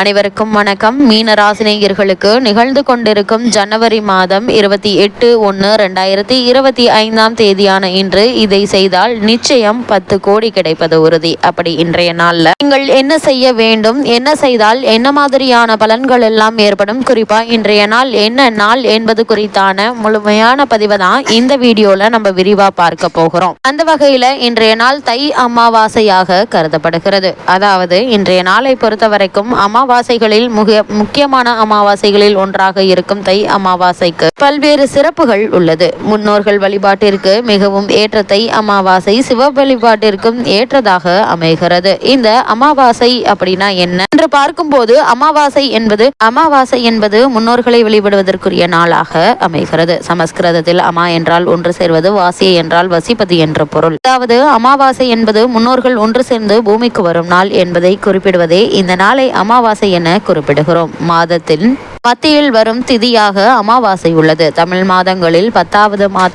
அனைவருக்கும் வணக்கம். மீன ராசினியர்களுக்கு நிகழ்ந்து கொண்டிருக்கும் ஜனவரி மாதம் இருபத்தி எட்டு ஒன்று ரெண்டாயிரத்தி இருபத்தி ஐந்தாம் தேதியான இன்று இதை செய்தால் நிச்சயம் பத்து கோடி கிடைப்பது உறுதி. அப்படி இன்றைய நாளில் நீங்கள் என்ன செய்ய வேண்டும்? என்ன செய்தால் என்ன மாதிரியான பலன்கள் எல்லாம் ஏற்படும்? குறிப்பா இன்றைய நாள் என்ன நாள் என்பது குறித்தான முழுமையான பதிவை தான் இந்த வீடியோல நம்ம விரிவா பார்க்க போகிறோம். அந்த வகையில இன்றைய நாள் தை அமாவாசையாக கருதப்படுகிறது. அதாவது இன்றைய நாளை பொறுத்த வரைக்கும் அமாவாசைகளில் முக முக்கியமான அமாவாசைகளில் ஒன்றாக இருக்கும் தை அமாவாசைக்கு பல்வேறு சிறப்புகள் உள்ளது. முன்னோர்கள் வழிபாட்டிற்கு மிகவும் ஏற்ற தை அமாவாசை சிவ வழிபாட்டிற்கும் ஏற்றதாக அமைகிறது. இந்த அமாவாசை அப்படின்னா என்ன? என்று பார்க்கும்போது அமாவாசை என்பது அமாவாசை என்பது முன்னோர்களை வழிபடுவதற்குரிய நாளாக அமைகிறது. சமஸ்கிருதத்தில் அமா என்றால் ஒன்று சேர்வது வாசிய என்றால் வசிப்பது என்ற பொருள். அதாவது அமாவாசை என்பது முன்னோர்கள் ஒன்று சேர்ந்து பூமிக்கு வரும் நாள் என்பதை குறிப்பிடுவதே இந்த நாளை அமாவாசை என குறிப்பிடுகிறோம். மாதத்தின் மத்தியில் வரும் திதியாக அமாவாசை உள்ளது. தமிழ் மாதங்களில் பத்தாவது மா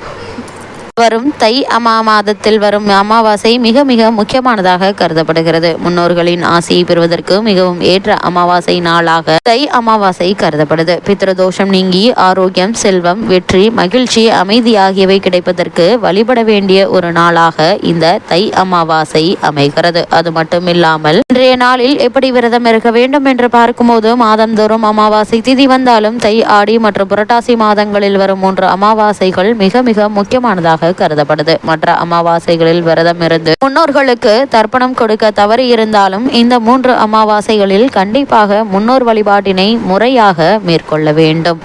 வரும் தை அமா மாதத்தில் வரும் அமாவாசை மிக மிக முக்கியமானதாக கருதப்படுகிறது. முன்னோர்களின் ஆசையை பெறுவதற்கு மிகவும் ஏற்ற அமாவாசை நாளாக தை அமாவாசை கருதப்படுது. பித்ரதோஷம் நீங்கி ஆரோக்கியம் செல்வம் வெற்றி மகிழ்ச்சி அமைதி ஆகியவை கிடைப்பதற்கு வழிபட வேண்டிய ஒரு நாளாக இந்த தை அமாவாசை அமைகிறது. அது மட்டுமில்லாமல் இன்றைய நாளில் எப்படி விரதம் இருக்க வேண்டும் என்று பார்க்கும்போது மாதந்தோறும் அமாவாசை திதி வந்தாலும் தை ஆடி மற்றும் புரட்டாசி மாதங்களில் வரும் மூன்று அமாவாசைகள் மிக மிக முக்கியமானதாக கருதப்படுது. மற்ற அமாவாசைகளில் விரதம் இருந்து முன்னோர்களுக்கு தர்ப்பணம் கொடுக்க தவறி இருந்தாலும் இந்த மூன்று அமாவாசைகளில் கண்டிப்பாக முன்னோர் வழிபாட்டினை முறையாக மேற்கொள்ள வேண்டும்.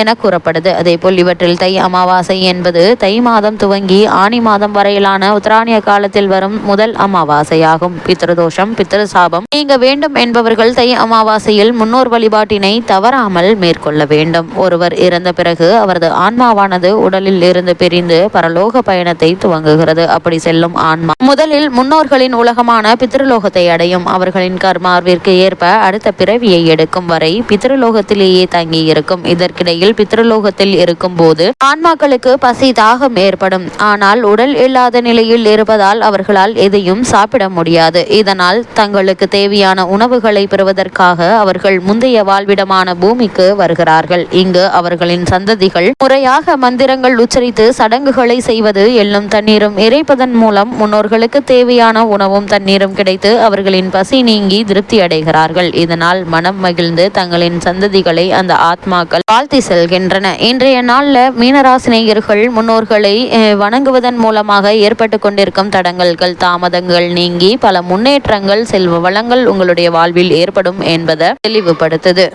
என கூறப்படுது. அதேபோல் இவற்றில் தை அமாவாசை என்பது தை மாதம் துவங்கி ஆணி மாதம் வரையிலான உத்தராணிய காலத்தில் வரும் முதல் அமாவாசையாகும். பித்ருதோஷம் பித்ருசாபம் நீங்க வேண்டும் என்பவர்கள் தை அமாவாசையில் முன்னோர் வழிபாட்டினை தவறாமல் மேற்கொள்ள வேண்டும். ஒருவர் இறந்த பிறகு அவரது ஆன்மாவானது உடலில் இருந்து பிரிந்து பரலோக பயணத்தை துவங்குகிறது. அப்படி செல்லும் ஆன்மா முதலில் முன்னோர்களின் உலகமான பித்ருலோகத்தை அடையும். அவர்களின் கர்மாவிற்கு ஏற்ப அடுத்த பிறவியை எடுக்கும் வரை பித்ருலோகத்திலேயே தங்கி இருக்கும் நிலையில் பித்ரலோகத்தில் இருக்கும் போது ஆன்மாக்களுக்கு பசி தாகம் ஏற்படும். ஆனால் உடல் இல்லாத நிலையில் இருப்பதால் அவர்களால் எதையும் சாப்பிட முடியாது. இதனால் தங்களுக்கு தேவையான உணவுகளை பெறுவதற்காக அவர்கள் முந்தைய வாழ்விடமான பூமிக்கு வருகிறார்கள். இங்கு அவர்களின் சந்ததிகள் முறையாக மந்திரங்கள் உச்சரித்து சடங்குகளை செய்வது எள்ளும் தண்ணீரும் இறைப்பதன் மூலம் முன்னோர்களுக்கு தேவையான உணவும் தண்ணீரும் கிடைத்து அவர்களின் பசி நீங்கி திருப்தி அடைகிறார்கள் இதனால் மனம் மகிழ்ந்து தங்களின் சந்ததிகளை அந்த ஆத்மாக்கள் வாழ்த்தி செல்கின்றன. இன்றைய நாளில் மீனராசினியர்கள் முன்னோர்களை அஹ், வணங்குவதன் மூலமாக ஏற்பட்டு கொண்டிருக்கும் தடங்கல்கள் தாமதங்கள் நீங்கி பல முன்னேற்றங்கள் செல்வ வளங்கள் உங்களுடைய வாழ்வில் ஏற்படும் என்பதை தெளிவுபடுத்துது.